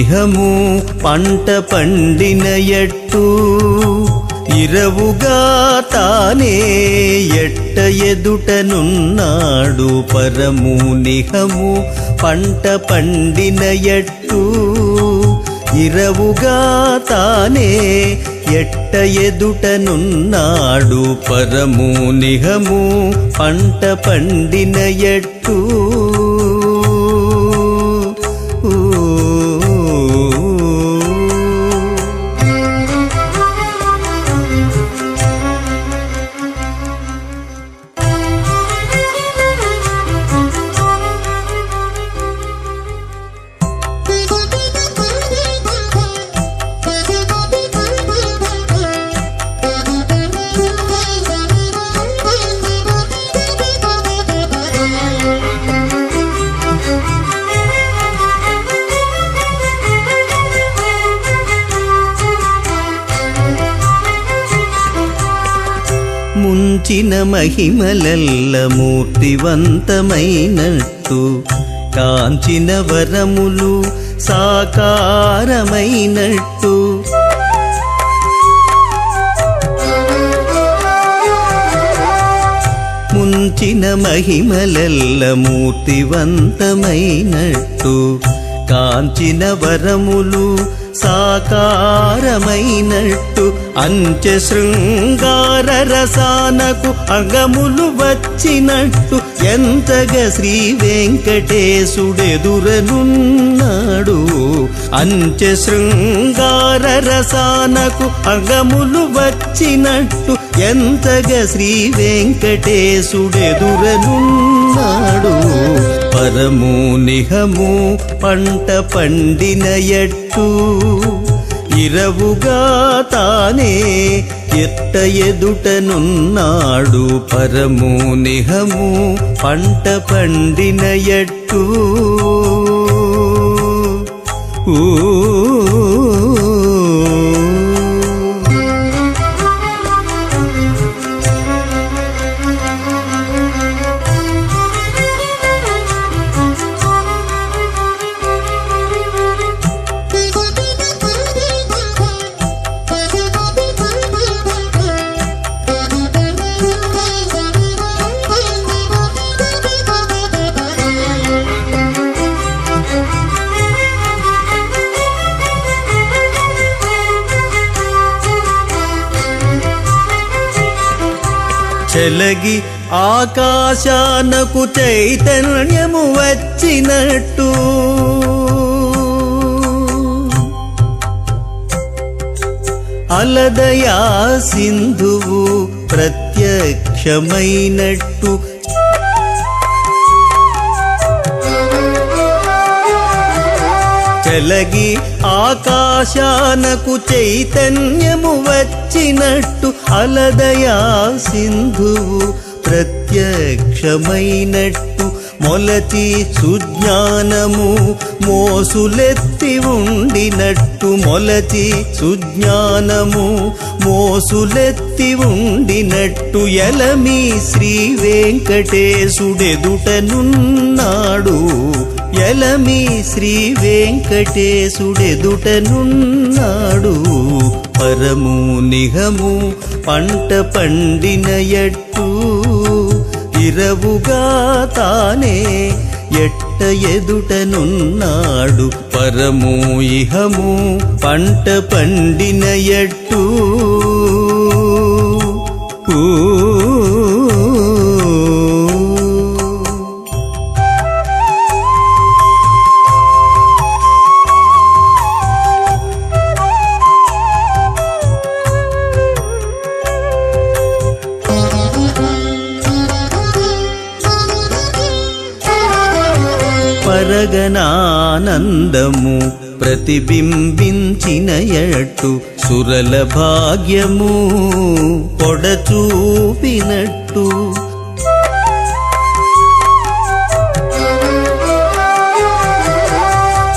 నిహము పంట పండిన ఎట్టు ఇరవుగా తానే ఎట్ట ఎదుటనున్నాడు పరము నిహము పంట పండిన ఎట్టు ఇరవుగా తానే ఎట్ట ఎదుటనున్నాడు పరము నిహము పంట పండిన ఎట్టు. ముంచిన మహిమలల్ల మూర్తివంతమైనట్టు కాంచిన వరములు సాకారమైనట్టు. ముంచిన మహిమలల్ల మూర్తివంతమైనట్టు కాంచిన వరములు సాకారమైనట్టు అంచె శృంగార రసానకు అగములు వచ్చినట్టు ఎంతగా శ్రీ వెంకటేశుడెదురనున్నాడు. అంచె శృంగార రసానకు అగములు వచ్చినట్టు ఎంతగా శ్రీ వెంకటేశుడెదురనున్నాడు. పరము నిహము పంట పండిన ఎట్టు ఇరవుగా తానే ఎట్ట ఎదుటనున్నాడు పరము నిహము పంట పండిన ఎట్టు ఊ చెలగి ఆకాశానకు చైతన్యము వచ్చినట్టు. అలదయా సింధువు ప్రత్యక్షమైనట్టు. చెలగి ఆకాశానకు చైతన్యము వచ్చినట్టు. అలదయా సింధువు ప్రత్యక్షమైనట్టు మొలచి సుజ్ఞానము మోసులెత్తి ఉండినట్టు మొలచి సుజ్ఞానము మోసులెత్తి ఉండినట్టు ఎలమి శ్రీ వెంకటేశుడెదుటనున్నాడు. ఎలమి శ్రీ వెంకటేశుడెదుటనున్నా పరము నిహము పంట పండిన ఎట్టు. ఇరవుగా తానే ఎట్ట ఎదుటనున్నాడు పరము ఇహము పంట పండిన ఎట్టు. ఊ పరగనానందము ప్రతిబింబించిన ఎట్టు సురల భాగ్యము పొడచూపినట్టు.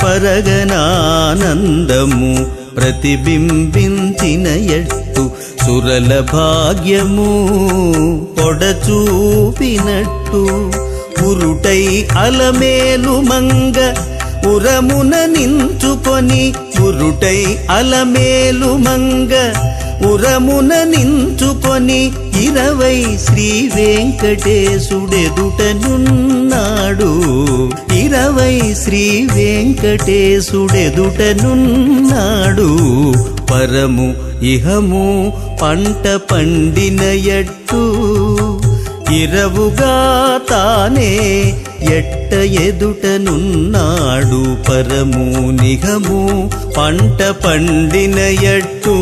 పరగనానందము ప్రతిబింబించిన ఎట్టు సురల భాగ్యము పొడచూపినట్టు. పురుటై అలమేలు మంగ ఉరమున నించుకొని పురుటై అలమేలు మంగ ఉరమున నించుకొని ఇరవై శ్రీ వెంకటేశుడెదుటనున్నాడు. ఇరవై శ్రీ వెంకటేశుడెదుటనున్నాడు. పరము ఇహము పంట పండిన ఎట్టు ఇరవుగా తానే ఎట్ట ఎదుటనున్నాడు పరము నిఘము పంట పండిన ఎట్టూ.